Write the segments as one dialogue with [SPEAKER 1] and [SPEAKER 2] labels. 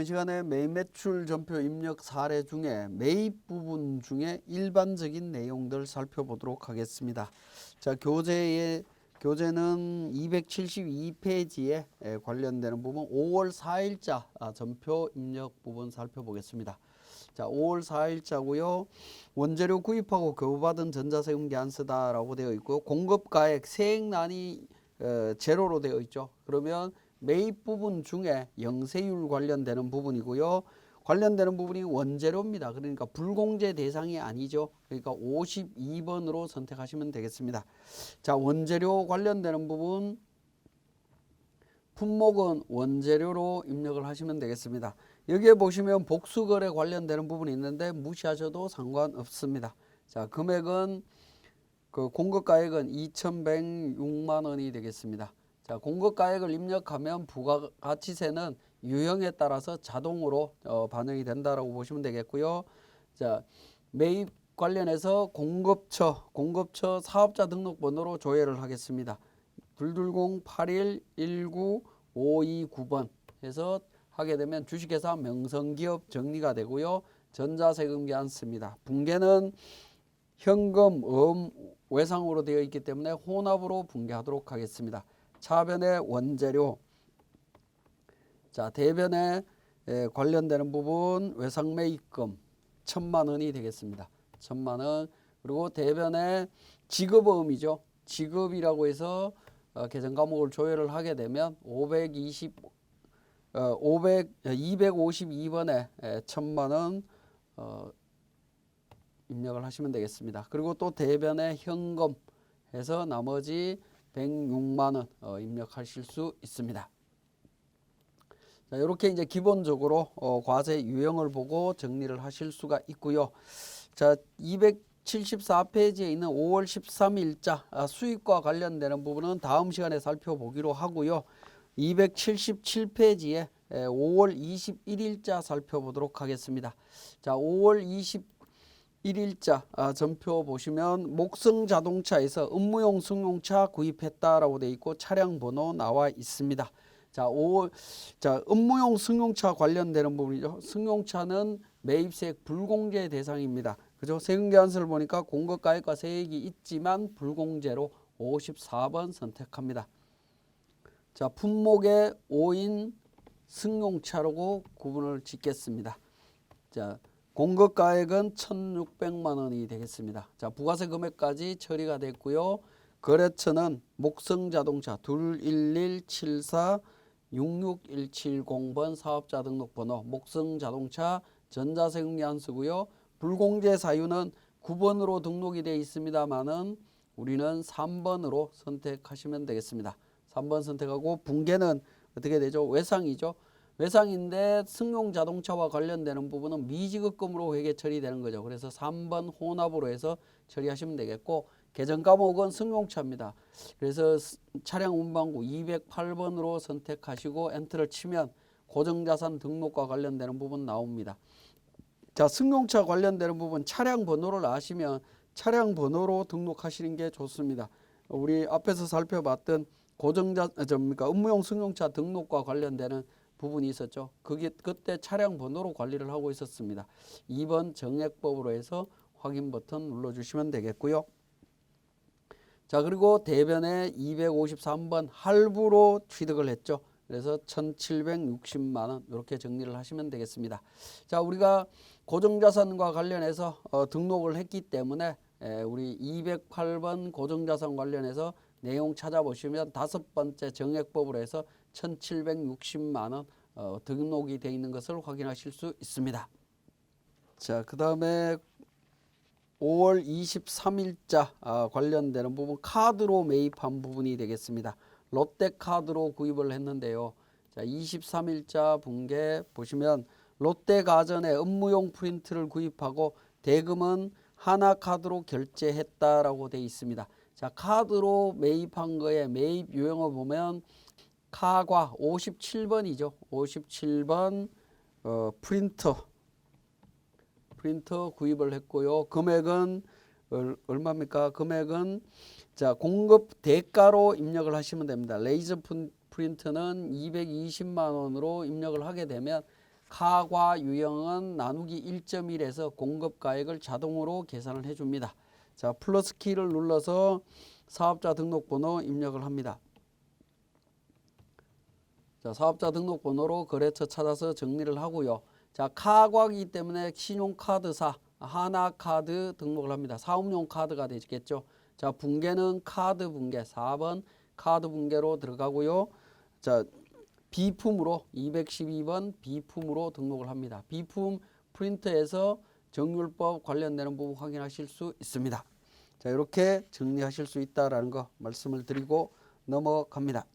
[SPEAKER 1] 이번 시간에 매입 매출 전표 입력 사례 중에 매입 부분 중에 일반적인 내용들 살펴보도록 하겠습니다. 자, 교재의 교재는 272페이지에 관련되는 부분 5월 4일자 아, 전표 입력 부분 살펴보겠습니다. 자, 5월 4일자고요. 원재료 구입하고 교부받은 전자세금기 안 쓰다라고 되어 있고 공급가액 세액난이 어, 제로로 되어 있죠. 그러면 매입 부분 중에 영세율 관련되는 부분이고요. 관련되는 부분이 원재료입니다. 그러니까 불공제 대상이 아니죠. 그러니까 52번으로 선택하시면 되겠습니다. 자, 원재료 관련되는 부분 품목은 원재료로 입력을 하시면 되겠습니다. 여기에 보시면 복수거래 관련되는 부분이 있는데 무시하셔도 상관없습니다. 자, 금액은 그 공급가액은 2,106만 원이 되겠습니다. 자, 공급가액을 입력하면 부가가치세는 유형에 따라서 자동으로 어, 반영이 된다라고 보시면 되겠고요. 자, 매입 관련해서 공급처, 공급처 사업자 등록번호로 조회를 하겠습니다. 220-8119-529번 해서 하게 되면 주식회사 명성기업 정리가 되고요. 전자세금기 안 씁니다. 붕괴는 현금, 음, 외상으로 되어 있기 때문에 혼합으로 붕괴하도록 하겠습니다. 차변의 원재료, 자 대변에 에, 관련되는 부분 외상매 입금 천만 원이 되겠습니다. 천만 원 그리고 대변에 지급어음이죠. 지급이라고 해서 어, 계정 과목을 조회를 하게 되면 520 어, 500 252번에 에, 천만 원 어, 입력을 하시면 되겠습니다. 그리고 또 대변에 현금 해서 나머지 106만 원 어, 입력하실 수 있습니다. 자, 이렇게 이제 기본적으로 어, 과세 유형을 보고 정리를 하실 수가 있고요. 자, 274페이지에 있는 5월 13일자 아, 수익과 관련되는 부분은 다음 시간에 살펴보기로 하고요. 277페이지에 5월 21일자 살펴보도록 하겠습니다. 자, 5월 21일자 아, 전표 보시면 목성 자동차에서 업무용 승용차 구입했다라고 되어 있고 차량 번호 나와 있습니다. 자, 5월 자, 업무용 승용차 관련되는 부분이죠. 승용차는 매입세액 불공제 대상입니다. 그죠? 세금 계산서를 보니까 공급가액과 세액이 있지만 불공제로 54번 선택합니다. 자, 품목의 5인 승용차라고 구분을 짓겠습니다. 자, 공급가액은 1,600만 원이 되겠습니다. 자, 부가세 금액까지 처리가 됐고요. 거래처는 목성자동차 21174 66170번 사업자 등록번호 목성자동차 전자세금기 안 쓰고요. 불공제 사유는 9번으로 등록이 되어 있습니다만은 우리는 3번으로 선택하시면 되겠습니다. 3번 선택하고 붕괴는 어떻게 되죠? 외상이죠. 외상인데 승용 자동차와 관련되는 부분은 미지급금으로 회계 처리되는 거죠. 그래서 3번 혼합으로 해서 처리하시면 되겠고 계정 과목은 승용차입니다. 그래서 차량 운반구 208번으로 선택하시고 엔터를 치면 고정자산 등록과 관련되는 부분 나옵니다. 자, 승용차 관련되는 부분 차량 번호를 아시면 차량 번호로 등록하시는 게 좋습니다. 우리 앞에서 살펴봤던 고정자 접니까 업무용 승용차 등록과 관련되는 부분이 있었죠. 그게 그때 차량 번호로 관리를 하고 있었습니다. 2번 정액법으로 해서 확인 버튼 눌러 주시면 되겠고요. 자, 그리고 대변에 253번 할부로 취득을 했죠. 그래서 1,760만 원 이렇게 정리를 하시면 되겠습니다. 자, 우리가 고정자산과 관련해서 어, 등록을 했기 때문에 에, 우리 208번 고정자산 관련해서 내용 찾아보시면 다섯 번째 정액법으로 해서 1,760만 원 어, 등록이 되어 있는 것을 확인하실 수 있습니다. 자, 그 다음에 5월 23일자 아, 관련되는 부분 카드로 매입한 부분이 되겠습니다. 롯데카드로 구입을 했는데요. 자, 23일자 분계 보시면 롯데가전에 업무용 프린트를 구입하고 대금은 하나카드로 결제했다라고 되어 있습니다. 자, 카드로 매입한 거에 매입 유형을 보면 카과 57번이죠. 57번 어, 프린터 프린터 구입을 했고요. 금액은 얼, 얼마입니까? 금액은 자 공급 대가로 입력을 하시면 됩니다. 레이저 프린터는 220만 원으로 입력을 하게 되면 카과 유형은 나누기 1.1에서 공급 가액을 자동으로 계산을 해줍니다. 자 플러스 키를 눌러서 사업자 등록번호 입력을 합니다. 자 사업자 등록번호로 거래처 찾아서 정리를 하고요. 자 카과이기 때문에 신용카드사 하나카드 등록을 합니다. 사업용 카드가 되겠죠. 자 붕괴는 카드 붕괴 4번 카드 붕괴로 들어가고요. 자 비품으로 212번 비품으로 등록을 합니다. 비품 프린터에서 정률법 관련되는 부분 확인하실 수 있습니다. 자 이렇게 정리하실 수 있다라는 거 말씀을 드리고 넘어갑니다.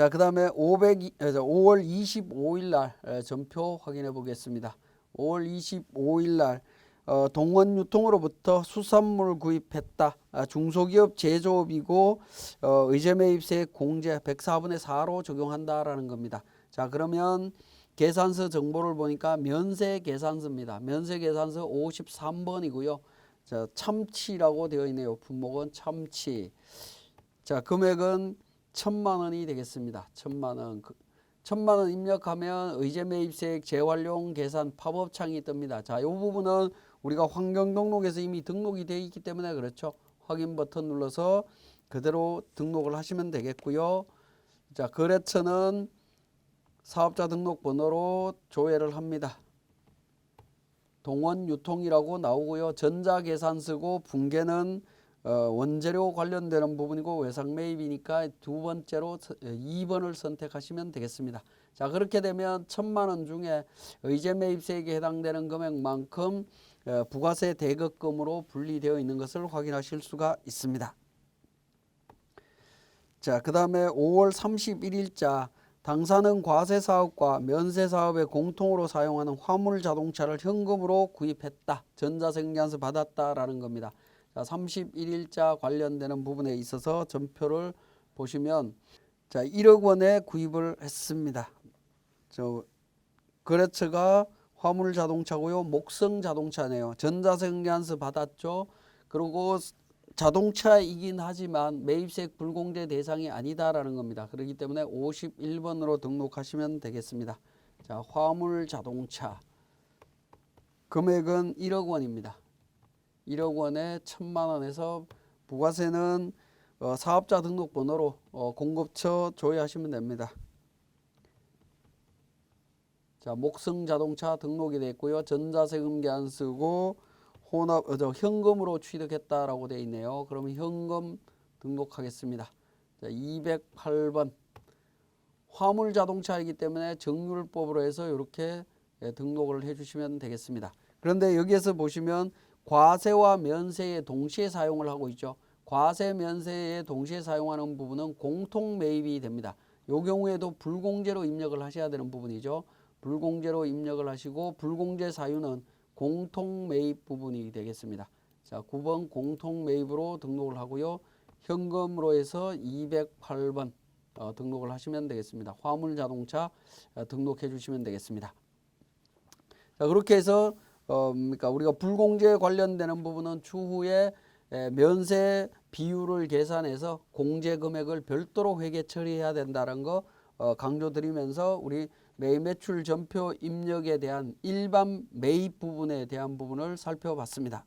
[SPEAKER 1] 자, 그 다음에 500, 5월 25일 날 에, 전표 확인해 보겠습니다. 5월 25일 날 어, 동원 유통으로부터 수산물 구입했다. 아, 중소기업 제조업이고 어, 의제 매입세 공제 104분의 4로 적용한다라는 겁니다. 자, 그러면 계산서 정보를 보니까 면세 계산서입니다. 면세 계산서 53번이고요. 자, 참치라고 되어 있네요. 품목은 참치. 자, 금액은 천만 원이 되겠습니다. 천만 원. 그- 천만 원 입력하면 의제 매입세액 재활용 계산 팝업 창이 뜹니다. 자, 이 부분은 우리가 환경 등록에서 이미 등록이 되어 있기 때문에 그렇죠. 확인 버튼 눌러서 그대로 등록을 하시면 되겠고요. 자, 거래처는 사업자 등록 번호로 조회를 합니다. 동원 유통이라고 나오고요. 전자 계산서고 붕괴는 어, 원재료 관련되는 부분이고 외상 매입이니까 두 번째로 2번을 선택하시면 되겠습니다. 자 그렇게 되면 천만 원 중에 의제 매입세액에 해당되는 금액만큼 어, 부가세 대급금으로 분리되어 있는 것을 확인하실 수가 있습니다. 자, 그 다음에 5월 31일자 당사는 과세 사업과 면세 사업에 공통으로 사용하는 화물 자동차를 현금으로 구입했다. 전자생계한서 받았다라는 겁니다. 자, 31일자 관련되는 부분에 있어서 전표를 보시면 자, 1억 원에 구입을 했습니다. 저 거래처가 화물 자동차고요. 목성 자동차네요. 전자생계한서 받았죠. 그리고 자동차이긴 하지만 매입세액 불공제 대상이 아니다라는 겁니다. 그렇기 때문에 51번으로 등록하시면 되겠습니다. 자, 화물 자동차 금액은 1억 원입니다. 1억 원에 천만 원에서 부가세는 어, 사업자 등록번호로 어, 공급처 조회하시면 됩니다. 자, 목성 자동차 등록이 됐고요. 전자세금 계 안 쓰고 혼합 어, 저 현금으로 취득했다라고 되어 있네요. 그러면 현금 등록하겠습니다. 자, 208번 화물 자동차이기 때문에 정률법으로 해서 이렇게 예, 등록을 해주시면 되겠습니다. 그런데 여기에서 보시면 과세와 면세에 동시에 사용을 하고 있죠. 과세 면세에 동시에 사용하는 부분은 공통 매입이 됩니다. 요 경우에도 불공제로 입력을 하셔야 되는 부분이죠. 불공제로 입력을 하시고 불공제 사유는 공통 매입 부분이 되겠습니다. 자, 9번 공통 매입으로 등록을 하고요. 현금으로 해서 208번 어, 등록을 하시면 되겠습니다. 화물 자동차 어, 등록해 주시면 되겠습니다. 자, 그렇게 해서 어, 그러니까 우리가 불공제 관련되는 부분은 추후에 에, 면세 비율을 계산해서 공제 금액을 별도로 회계 처리해야 된다는 거 어, 강조드리면서 우리 매입 매출 전표 입력에 대한 일반 매입 부분에 대한 부분을 살펴봤습니다.